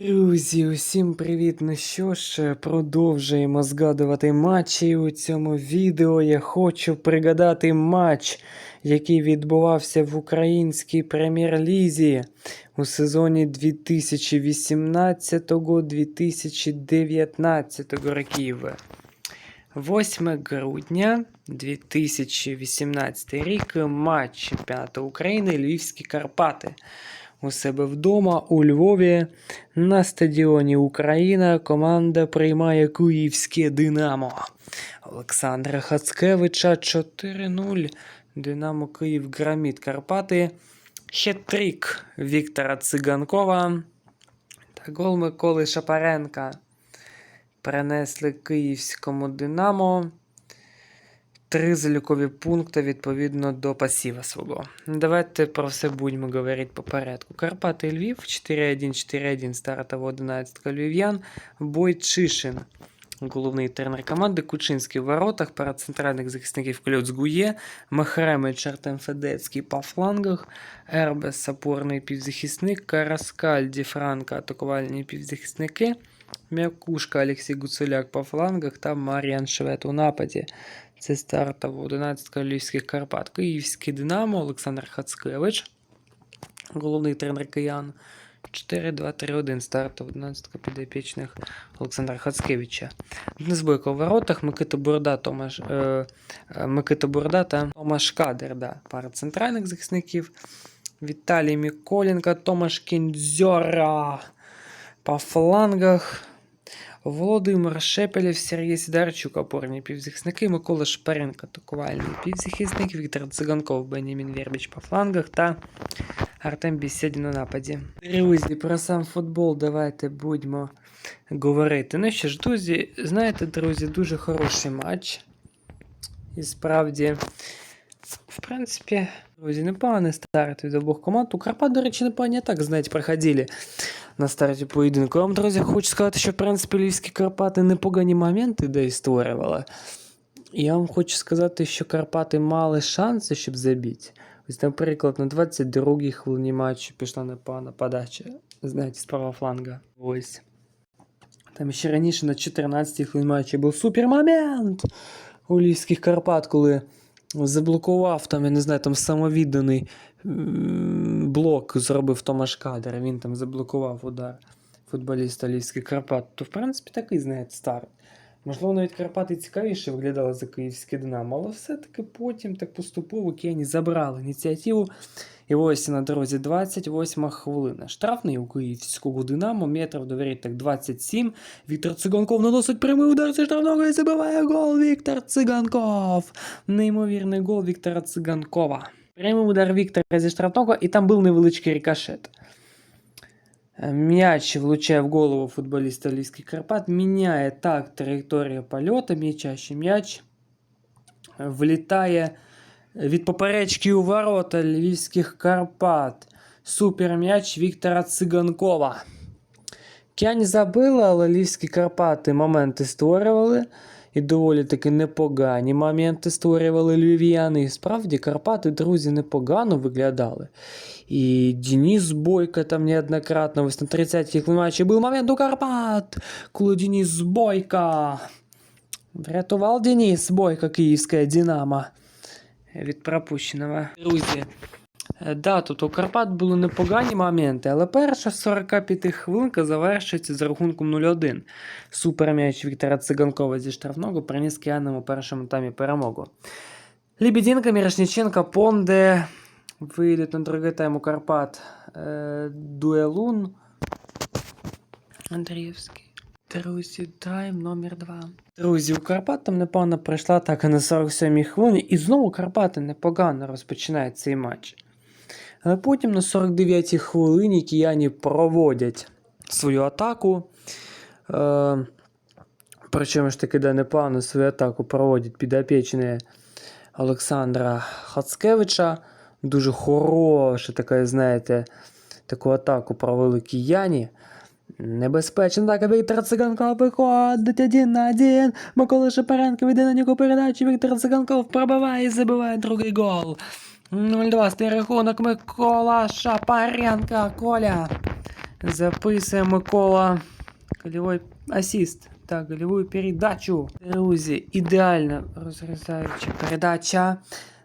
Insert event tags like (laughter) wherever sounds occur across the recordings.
Друзі, усім привіт! Ну що ж, продовжуємо згадувати матчі. У цьому відео я хочу пригадати матч, який відбувався в українській прем'єр-лізі у сезоні 2018-2019 років. 8 грудня 2018 рік матч чемпіонату України Львівські Карпати. У себе вдома у Львові на стадіоні Україна команда приймає Київське Динамо. Олександра Хацкевича 4-0. Динамо Київ громить Карпати. Хет-трик Віктора Циганкова та гол Миколи Шапаренка принесли київському Динамо. Три залікові пункти відповідно до пасіва свого. Давайте про все будемо говорити по порядку. Карпати Львів 4-1, 4-1 стартова 11 львів'ян. Бойчишин, головний тренер команди, Кучинський в воротах, парад центральних захисників Кльоц Гує, Махремич Артем Федецький по флангах, Ербес опорний півзахисник, Караскаль Ді Франко атакувальні півзахисники, М'якушка Олексій Гуцуляк по флангах та Мар'ян Швед у нападі. Це стартова 11 Львівських Карпат. Київський Динамо, Олександр Хацкевич, головний тренер киян. 4-2-3-1 стартова 11 підопічних Олександра Хацкевича. Денис Бойко в воротах, Микита Бурда, Томаш, е, е, Микита Бурда та Томаш Кадер. Да, пара центральних захисників. Віталій Міколенко, Томаш Кіндзьора по флангах. Володимир Шепелєв, Сергій Сідарчук, опорні півзахисники, Микола Шпаренко, атакувальний півзахисник, Віктор Циганков, Бенямін Вербіч по флангах та Артем Бісєдін у нападі. Друзі, про сам футбол давайте будемо говорити. Ну що ж, друзі, знаєте, друзі, дуже хороший матч. І справді, в принципі, друзі, непоганий старт від обох команд. У Карпат, до речі, непогані так, знаєте, проходили на старті поєдинку. Я вам, друзі, хочу сказати, що в принципі Львівські Карпати непогані моменти де і створювали. Я вам хочу сказати, що Карпати мали шанси, щоб забити. Ось, наприклад, на 22-й хвилині матчу пішла непогана подача, знаєте, з правого фланга. Ось. Там ще раніше на 14-й хвилині матчу був супермомент у Львівських Карпат, коли заблокував там, я не знаю, там самовідданий блок зробив Томаш Кадер, він там заблокував удар футболіста Львівських Карпат. То, в принципі, такий, знаєте, старт. Можливо, навіть Карпати цікавіше виглядали за київське Динамо, але все-таки потім так поступово Кені забрали ініціативу. І ось на дорозі 28 хвилина. Штрафний у київського Динамо, метрів довірить так 27. Віктор Циганков наносить прямий удар зі штрафного і забиває гол Віктор Циганков. Неймовірний гол Віктора Циганкова. Прямий удар Віктора зі штрафного, і там був невеличкий рикошет. Е, М'яч влучає в голову футболіста Львівських Карпат, міняє так траєкторію польоту м'яча, що м'яч влітає від поперечки у ворота Львівських Карпат. Суперм'яч Віктора Циганкова. Кянь забили, але Львівські Карпати моменти створювали. І доволі таки непогані моменти створювали львів'яни. І справді Карпати, друзі, непогано виглядали. І Денис Бойко там неоднократно, ось на 30-й матчі був момент у Карпат, коли Денис Бойко врятував Денис Бойко київське Динамо від пропущеного. Друзі, да, тут у Карпат були непогані моменти, але перша 45 хвилинка завершується з рахунком 0-1. Суперм'яч Віктора Циганкова зі штрафного приніс киянам у першому таймі перемогу. Лебединка, Мірошниченко, Понде вийдуть на другий тайм у Карпат. Е, Дуелун. Андріївський. Друзі, тайм номер 2. Друзі, у Карпат там непогано пройшла атака на 47-й хвилині, і знову Карпати непогано розпочинають цей матч. Але потім на 49-й хвилині кияні проводять свою атаку. Е, причому ж таки, да, непогано свою атаку проводять підопічні Олександра Хацкевича. Дуже хороша така, знаєте, таку атаку провели кияні. Небезпечно так, Віктор Циганков виходить один на один. Микола Шапаренко веде на нього передачу. Віктор Циганков пробиває і забиває другий гол. 0-2 рахунок Микола Шапаренко. Коля. Записує Микола. Голевой асіст та голевую передачу. Друзі, ідеально розрізаюча передача.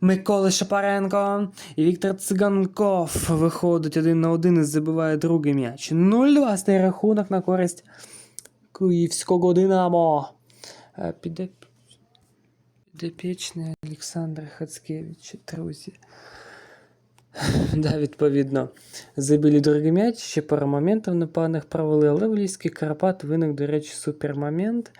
Миколи Шапаренко і Віктор Циганков виходить один на один і забиває другий м'яч. 0-2 рахунок на користь Київського Динамо. Е, Піде... Підопічний Олександр Хацкевич, друзі. (laughs) Да, відповідно. Забили другий м'яч, ще пару моментів непоганих провели, але в Львівський Карпат виник, до речі, супермомент.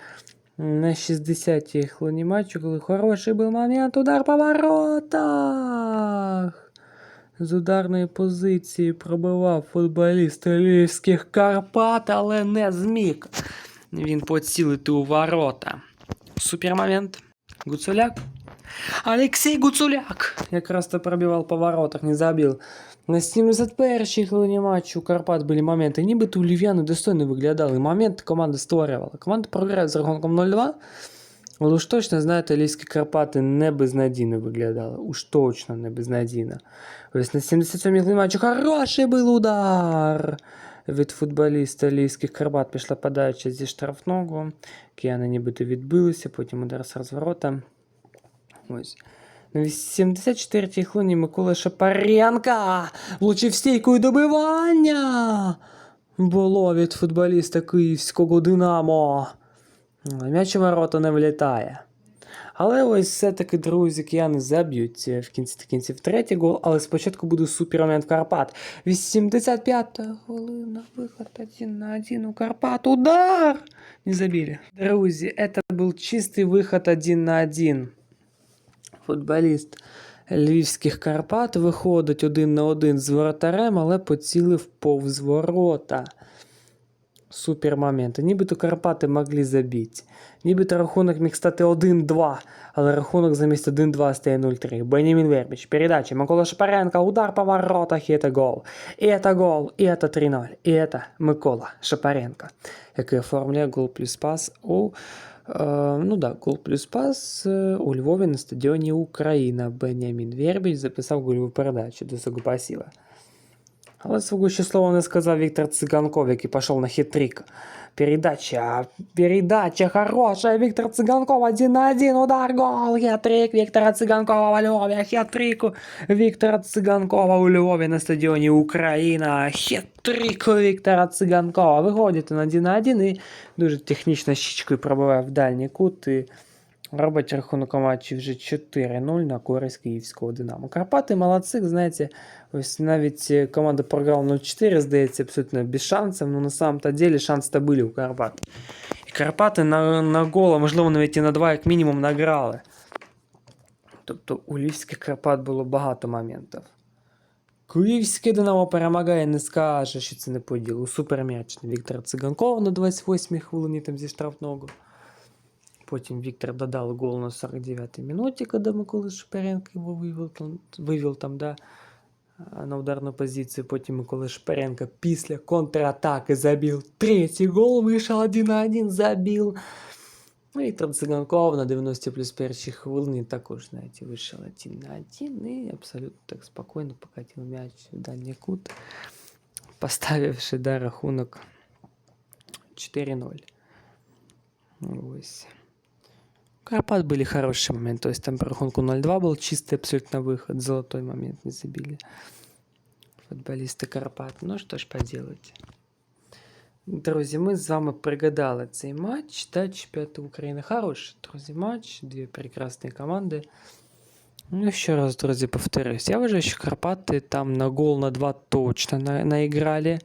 На 60-й хвилині матчу, коли хороший був момент, удар по воротах. З ударної позиції пробивав футболіст Львівських Карпат, але не зміг. Він поцілити у ворота. Супермомент. Гуцуляк. Олексій Гуцуляк якраз то пробивав по воротах, не забив. На 71-й хвилині матчу у Карпат були моменти. Нібито у Львів'яни достойно виглядали. Моменти команда створювала. Команда програє з рахунком 0-2. Але уж точно, знаєте, Львівські Карпати не безнадійно виглядали. Уж точно не безнадійно. Ось на 77-й хвилині матчу хороший був удар. Від футболіста Львівських Карпат пішла подача зі штрафного. Кияни нібито відбилися, потім удар з розворота. Ось. На 74-й хвилині Микола Шапаренка влучив стійку і добивання. Було від футболіста київського Динамо. М'яч у ворота не влітає. Але ось все-таки, друзі, кияни заб'ють е, в кінці та кінців третій гол, але спочатку буде супермомент Карпат. 85-та хвилина, виход один на один у Карпат. Удар! Не забили. Друзі, это был чистый выход один на один. Футболіст Львівських Карпат виходить один на один з воротарем, але поцілив повз ворота. Супер моменти. Нібито Карпати могли забити. Нібито рахунок міг стати 1-2, але рахунок замість 1-2 стає 0-3. Бенямін Вербіч, передача, Микола Шапаренко, удар по воротах, і це гол. І це гол, і це 3-0. І це Микола Шапаренко, який оформляє гол плюс пас у Е, ну да, гол плюс пас е, у Львові на стадіоні Україна. Бенямін Вербіч записав гольову передачу до свого пасіва. Але свого ще слова не сказав Віктор Циганков, який пішов на хитрик. Передача, передача хорошая, Віктор Циганков один на один, удар, гол, хет-трик Віктора Циганкова у Львові, хет-трик Віктора Циганкова у Львові на стадіоні Україна, хет-трик Віктора Циганкова. Виходить на один на один і дуже технічно щічкою пробиває в дальній кут і робить рахунок у матчі вже 4-0 на користь київського Динамо. Карпати молодці, знаєте, ось навіть е, команда програла 0-4, здається, абсолютно без шансів, але на самом-то деле шанси були у Карпат. І Карпати на, на гол, а можливо навіть і на два, як мінімум, награли. Тобто у Львівських Карпат було багато моментів. Київське Динамо перемагає, не скаже, що це не по ділу. Суперм'яч Віктор Циганков на 28-й хвилині там зі штрафного. Потім Віктор додав гол на 49-й минуті, коли Микола Шперенко його вивів там, вивів там, да, а, на ударну позицію. Потім Микола Шперенко після контратаки забив третій гол, вийшов 1 на 1, забив. Ну, Віктор Циганков на 90 плюс першій хвилині також, знаєте, вийшов 1 на 1 і абсолютно так спокійно покатив м'яч в дальній кут, поставивши да, рахунок 4-0. Ось. У Карпат были хорошие моменты. То есть там по рахунку 0-2 был чистый абсолютно выход. Золотой момент не забили. Футболісти Карпат. Ну що ж поделать. Друзі, ми з вами пригадали цей матч та чемпіонату України. Хороший, друзі, матч, дві прекрасні команди. Ну, ще раз, друзі, повторюсь. Я вважаю, що Карпати там на гол на 2 точно на, наіграли.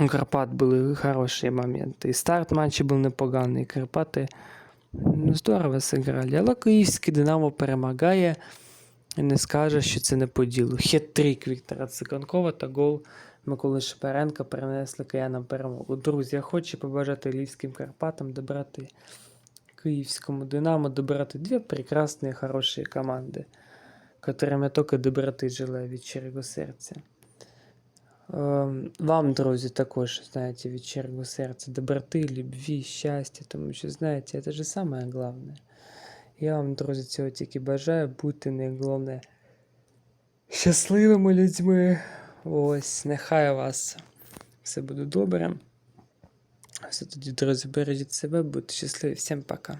У Карпат були хороші моменти. І старт матчу був непоганий. Карпати ну, Здорово зіграли. Але київський Динамо перемагає. І не скаже, що це не по ділу. Хет-трик Віктора Циганкова та гол Миколи Шепаренка принесли киянам перемогу. Друзі, я хочу побажати Львівським Карпатам добрати київському Динамо, добрати дві прекрасні хороші команди, которым я тільки доброти желаю від щирого серця. Вам, друзі, також, знаєте, від щирого серця доброти, любві, щастя, тому що, знаєте, це ж саме головне. Я вам, друзі, цього тільки бажаю бути найголовне щасливими людьми Ось, нехай у вас все буде добре. Все тоді, друзі, бережіть себе, будьте щасливі. Всім пока.